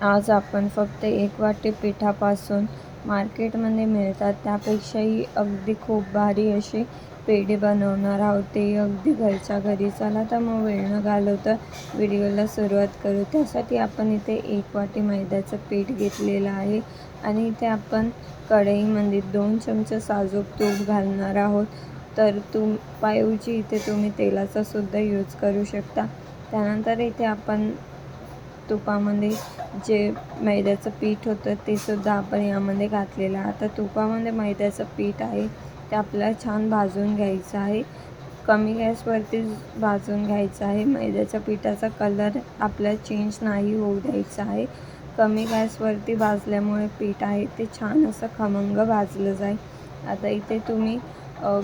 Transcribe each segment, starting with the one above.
आज आपण फक्त एक वाटी पिठापासून मार्केटमध्ये मिळतात. त्यापेक्षाही अगदी खूप भारी असे पेढे बनवणार आहोत. ते अगदी घरच्या घरी. चला तर मग वेळ न घालवता व्हिडिओला सुरुवात करू. त्यासाठी आपण इथे एक वाटी मैद्याचं पीठ घेतलेलं आहे आणि इथे आपण कढईमध्ये दोन चमचे साजूक तूप घालणार आहोत. तर तुपाऐवजी इथे तुम्ही तेलाचासुद्धा यूज करू शकता. त्यानंतर इथे आपण तुपामध्ये जे मैद्याचं पीठ होतं ते सुद्धा आपण यामध्ये घातलेलं आहे. आता तुपामध्ये मैद्याचं पीठ आहे ते आपल्याला छान भाजून घ्यायचं आहे. कमी गॅसवरती भाजून घ्यायचं आहे. मैद्याच्या पिठाचा कलर आपल्याला चेंज नाही होऊ द्यायचा आहे. कमी गॅसवरती भाजल्यामुळे पीठ आहे ते छान असं खमंग भाजलं जाईल. आता इथे तुम्ही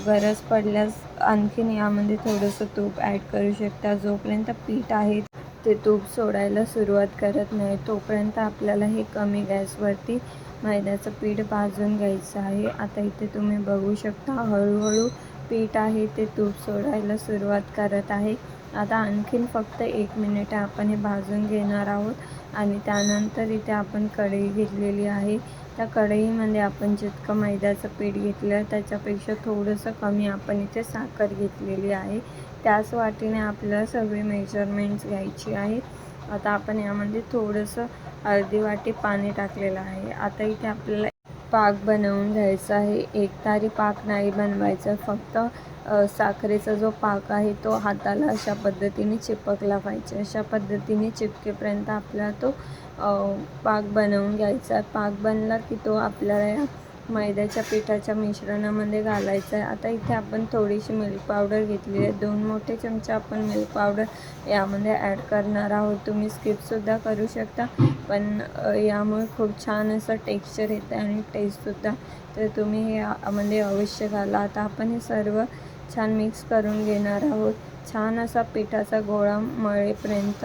गरज पडल्यास आणखीन यामध्ये थोडंसं तूप ॲड करू शकता. जोपर्यंत पीठ आहे ते तूप सोडायला सुरुवात करत नाही. तोपर्यंत आपल्याला हे कमी गॅसवरती मैद्याचं पीठ भाजून घ्यायचं आहे. आता इथे तुम्ही बघू शकता हळूहळू पीठ आहे ते तूप सोडायला सुरुवात करत आहे. आता आणखीन फक्त एक मिनिट आपण हे भाजून घेणार आहोत आणि त्यानंतर इथे आपण कढई घेतलेली आहे. त्या कढईमध्ये आपण जितकं मैद्याचं पीठ घेतलं त्याच्यापेक्षा थोडंसं कमी आपण इथे साखर घेतलेली आहे. त्याच वाटीने आपल्याला सगळी मेजरमेंट्स घ्यायची आहे. आता आपण यामध्ये थोडंसं अर्धी वाटी पाणी टाकलेलं आहे. आता इथे आपल्याला पाक बनवून घ्यायचा आहे. एक तारी पाक नाही बनवायचा. फक्त साखरेचा जो पाक आहे तो हाताला अशा पद्धतीने चिपकला पाहिजे अशा पद्धतीने चिपकेपर्यंत आपला तो पाक बनवून घ्यायचा. पाक बनला की तो आपल्याला मैद्याच्या पिठाच्या मिश्रणामध्ये घालायचं आहे. आता इथे आपण थोडीशी मिल्क पावडर घेतली आहे. दोन मोठे चमचे आपण मिल्क पावडर यामध्ये ॲड करणार आहोत. तुम्ही स्किपसुद्धा करू शकता. पण यामुळे खूप छान असं टेक्स्चर येतं आणि टेस्टसुद्धा तर तुम्ही हे यामध्ये अवश्य घाला. आता आपण हे सर्व छान मिक्स करून घेणार आहोत. छान असा पिठाचा गोळा मळेपर्यंत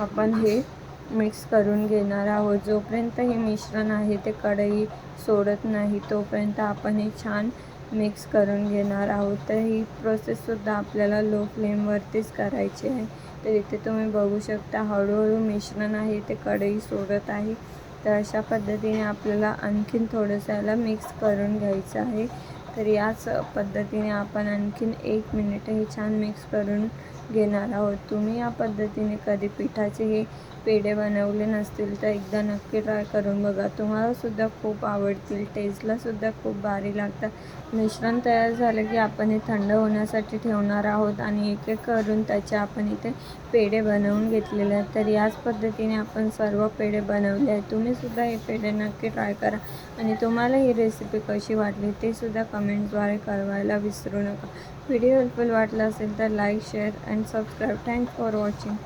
आपण हे मिक्स करून घेणार आहोत. जोपर्यंत हे मिश्रण आहे ते कढई सोडत नाही तोपर्यंत आपण हे छान मिक्स करून घेणार आहोत. तर ही प्रोसेससुद्धा आपल्याला लो फ्लेमवरतीच करायची आहे. तर इथे तुम्ही बघू शकता हळूहळू मिश्रण आहे ते कढई सोडत आहे. तर अशा पद्धतीने आपल्याला आणखीन थोडंसं याला मिक्स करून घ्यायचं आहे. तर याच पद्धतीने आपण आणखीन एक मिनिट हे छान मिक्स करून घेणार आहोत. तुम्ही या पद्धतीने कधी पिठाचे हे पेढे बनवले नसतील तर एकदा नक्की ट्राय करून बघा. तुम्हालासुद्धा खूप आवडतील. टेस्टलासुद्धा खूप भारी लागतात. मिश्रण तयार झालं की आपण हे थंड होण्यासाठी ठेवणार आहोत आणि एक एक करून त्याचे आपण इथे पेढे बनवून घेतलेले आहेत. तर याच पद्धतीने आपण सर्व पेढे बनवले आहेत. तुम्हीसुद्धा हे पेढे नक्की ट्राय करा आणि तुम्हाला ही रेसिपी कशी वाटली तेसुद्धा कमी कमेंटद्वारे कळवायला विसरू नका. व्हिडिओ हेल्पफुल वाटला असेल तर like share and subscribe. Thanks for watching.